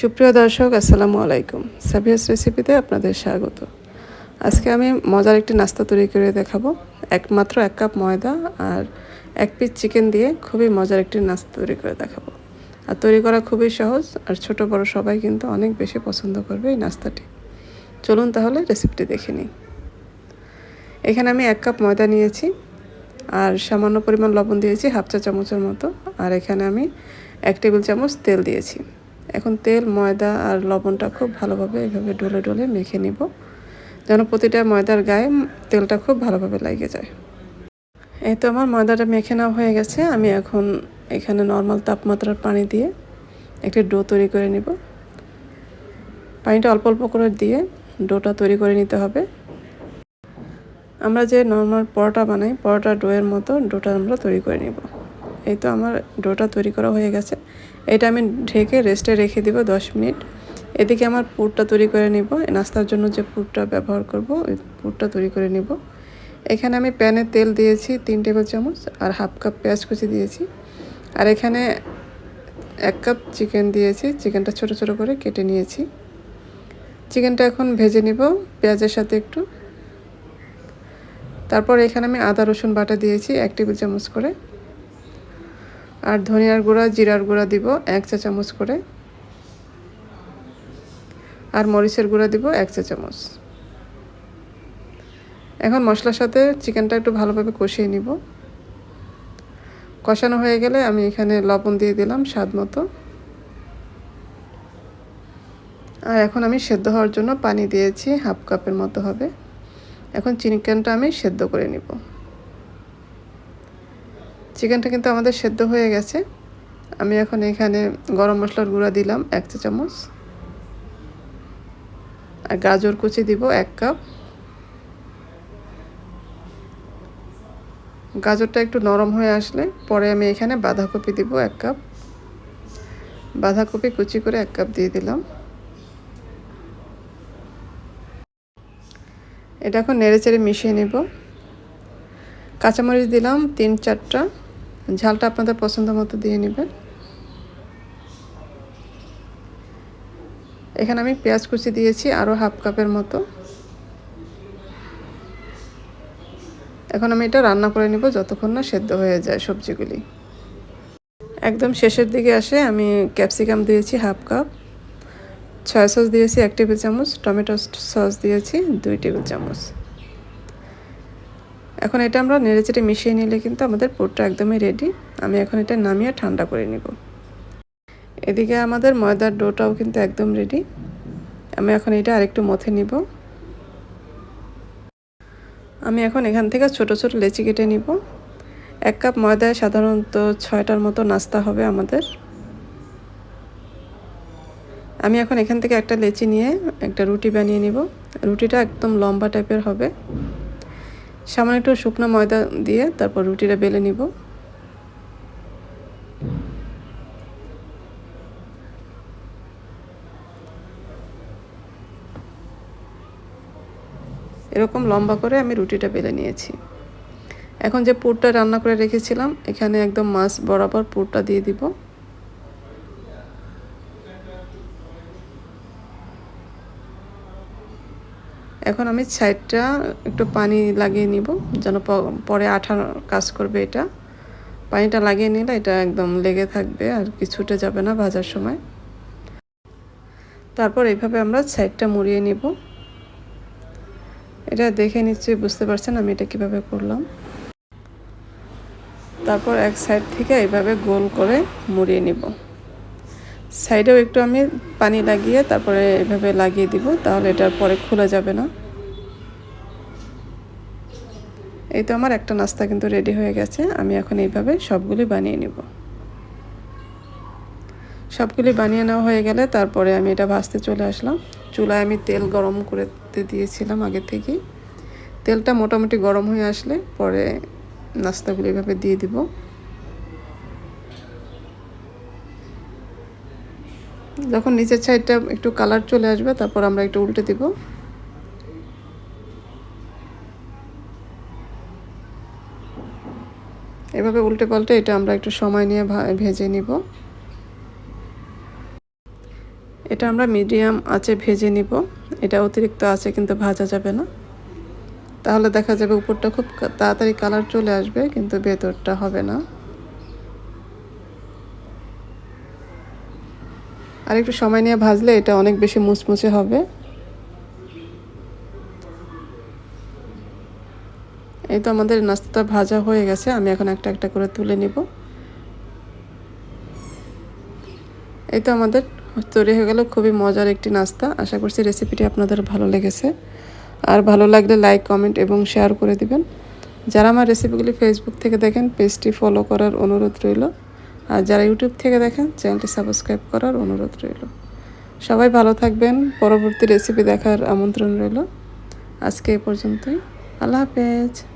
সুপ্রিয় দর্শক, আসসালামু আলাইকুম। সাবিয়াস রেসিপিতে আপনাদের স্বাগত। আজকে আমি মজার একটি নাস্তা তৈরি করে দেখাবো। একমাত্র এক কাপ ময়দা আর এক পিস চিকেন দিয়ে খুবই মজার একটি নাস্তা তৈরি করে দেখাবো। আর তৈরি করা খুবই সহজ আর ছোট বড় সবাই কিন্তু অনেক বেশি পছন্দ করবে এই নাস্তাটি। চলুন তাহলে রেসিপিটি দেখে নিই। এখানে আমি এক কাপ ময়দা নিয়েছি আর সামান্য পরিমাণ লবণ দিয়েছি হাফ চা চামচের মতো। আর এখানে আমি এক টেবিল চামচ তেল দিয়েছি। এখন তেল, ময়দা আর লবণটা খুব ভালোভাবে এভাবে ডলে ডলে মেখে নিব, যেন প্রতিটা ময়দার গায়ে তেলটা খুব ভালোভাবে লাগে যায়। এই তো আমার ময়দাটা মেখে নেওয়া হয়ে গেছে। আমি এখন এখানে নর্মাল তাপমাত্রার পানি দিয়ে একটি ডো তৈরি করে নিব। পানিটা অল্প অল্প করে দিয়ে ডোটা তৈরি করে নিতে হবে। আমরা যে নর্মাল পরোটা বানাই, পরোটা ডোয়ের মতো ডোটা আমরা তৈরি করে নিব। এই তো আমার ডোটা তৈরি করা হয়ে গেছে। এটা আমি ঢেকে রেস্টে রেখে দিব দশ মিনিট। এদিকে আমার পুরটা তৈরি করে নিব। নাস্তার জন্য যে পুরটা ব্যবহার করব, ওই পুরটা তৈরি করে নিব। এখানে আমি প্যানে তেল দিয়েছি তিন টেবিল চামচ আর হাফ কাপ পেঁয়াজ কুচি দিয়েছি। আর এখানে এক কাপ চিকেন দিয়েছি। চিকেনটা ছোট ছোট করে কেটে নিয়েছি। চিকেনটা এখন ভেজে নিব পেঁয়াজের সাথে একটু। তারপর এখানে আমি আদা রসুন বাটা দিয়েছি এক টেবিল চামচ করে। আর ধনিয়ার গুঁড়া, জিরার গুঁড়া দিব এক চা চামচ করে। আর মরিচের গুঁড়া দিব এক চা চামচ। এখন মশলার সাথে চিকেনটা একটু ভালোভাবে কষিয়ে নিব। কষানো হয়ে গেলে আমি এখানে লবণ দিয়ে দিলাম স্বাদ মতো। আর এখন আমি সেদ্ধ হওয়ার জন্য পানি দিয়েছি হাফ কাপের মতো হবে। এখন চিকেনটা আমি সেদ্ধ করে নিব। চিকেনটা কিন্তু আমাদের সেদ্ধ হয়ে গেছে। আমি এখন এখানে গরম মশলার গুঁড়া দিলাম এক চা চামচ। আর গাজর কুচি দিব এক কাপ। গাজরটা একটু নরম হয়ে আসলে পরে আমি এখানে বাঁধাকপি দিব এক কাপ। বাঁধাকপি কুচি করে এক কাপ দিয়ে দিলাম। এটা এখন নেড়ে চেড়ে মিশিয়ে নেব। কাঁচামরিচ দিলাম তিন চারটা। ঝালটা আপনাদের পছন্দ মতো দিয়ে নেবেন। এখানে আমি পেঁয়াজ কুচি দিয়েছি আরও হাফ কাপের মতো। এখন আমি এটা রান্না করে নিব যতক্ষণ না সেদ্ধ হয়ে যায় সবজিগুলি। একদম শেষের দিকে আসে আমি ক্যাপসিকাম দিয়েছি হাফ কাপ। ছয় সস দিয়েছি এক টেবিল চামচ, টমেটো সস দিয়েছি দুই টেবিল চামচ। এখন এটা আমরা নেড়েচেড়ে মিশিয়ে নিলে কিন্তু আমাদের পুরটা একদমই রেডি আমি এখন এটা নামিয়ে ঠান্ডা করে নিব। এদিকে আমাদের ময়দার ডোটাও কিন্তু একদম রেডি আমি এখন এটা আরেকটু মথে নিব। আমি এখন এখান থেকে ছোট ছোট লেচি কেটে নিব। এক কাপ ময়দায় সাধারণত ছয়টার মতো নাস্তা হবে আমাদের। আমি এখন এখান থেকে একটা লেচি নিয়ে একটা রুটি বানিয়ে নিব। রুটিটা একদম লম্বা টাইপের হবে। সামান্য একটু শুকনো ময়দা দিয়ে তারপর রুটিটা বেলে নিব। এরকম লম্বা করে আমি রুটিটা বেলে নিয়েছি। এখন যে পুরটা রান্না করে রেখেছিলাম, এখানে একদম মাছ বরাবর পুরটা দিয়ে দিব। এখন আমি সাইডটা একটু পানি লাগিয়ে নিব, যেন পরে আঠার কাজ করবে এটা। পানিটা লাগিয়ে নিলে এটা একদম লেগে থাকবে আর কিছুটা যাবে না ভাজার সময়। তারপর এইভাবে আমরা সাইডটা মুড়িয়ে নিব। এটা দেখে নিশ্চয়ই বুঝতে পারছেন আমি এটা কীভাবে করলাম। তারপর এক সাইড থেকে এইভাবে গোল করে মুড়িয়ে নিব। সাইডেও একটু আমি পানি লাগিয়ে তারপরে এভাবে লাগিয়ে দিব, তাহলে এটার পরে খোলা যাবে না। এই তো আমার একটা নাস্তা কিন্তু রেডি হয়ে গেছে, আমি এখন এইভাবে সবগুলি বানিয়ে নিব। সবগুলি বানিয়ে নেওয়া হয়ে গেলে তারপরে আমি এটা ভাজতে চলে আসলাম। চুলায় আমি তেল গরম করে দিয়েছিলাম আগে থেকেই তেলটা মোটামুটি গরম হয়ে আসলে পরে নাস্তাগুলি এভাবে দিয়ে দিব। যখন নিচের সাইডটা একটু কালার চলে আসবে, তারপর আমরা একটু উল্টে দিব। এভাবে উল্টে পাল্টে এটা আমরা একটু সময় নিয়ে ভেজে নিব। এটা আমরা মিডিয়াম আছে ভেজে নিব। এটা অতিরিক্ত আছে কিন্তু ভাজা যাবে না। তাহলে দেখা যাবে উপরটা খুব তাড়াতাড়ি কালার চলে আসবে, কিন্তু ভেতরটা হবে না। আর একটু সময় নিয়ে ভাজলে এটা অনেক বেশি মুচমুচে হবে। এই তো আমাদের নাস্তাটা ভাজা হয়ে গেছে, আমি এখন একটা একটা করে তুলে নিব। এই তো আমাদের তৈরি হয়ে গেল, খুবই মজার একটি নাস্তা। আশা করছি রেসিপিটি আপনাদের ভালো লেগেছে। আর ভালো লাগলে লাইক কমেন্ট এবং শেয়ার করে দিবেন। যারা আমার রেসিপিগুলি ফেসবুক থেকে দেখেন পেজটি ফলো করার অনুরোধ রইল। আর যারা ইউটিউব থেকে দেখেন, চ্যানেলটি সাবস্ক্রাইব করার অনুরোধ রইল। সবাই ভালো থাকবেন। পরবর্তী রেসিপি দেখার আমন্ত্রণ রইল। আজকে এ পর্যন্তই। আল্লাহ হাফেজ।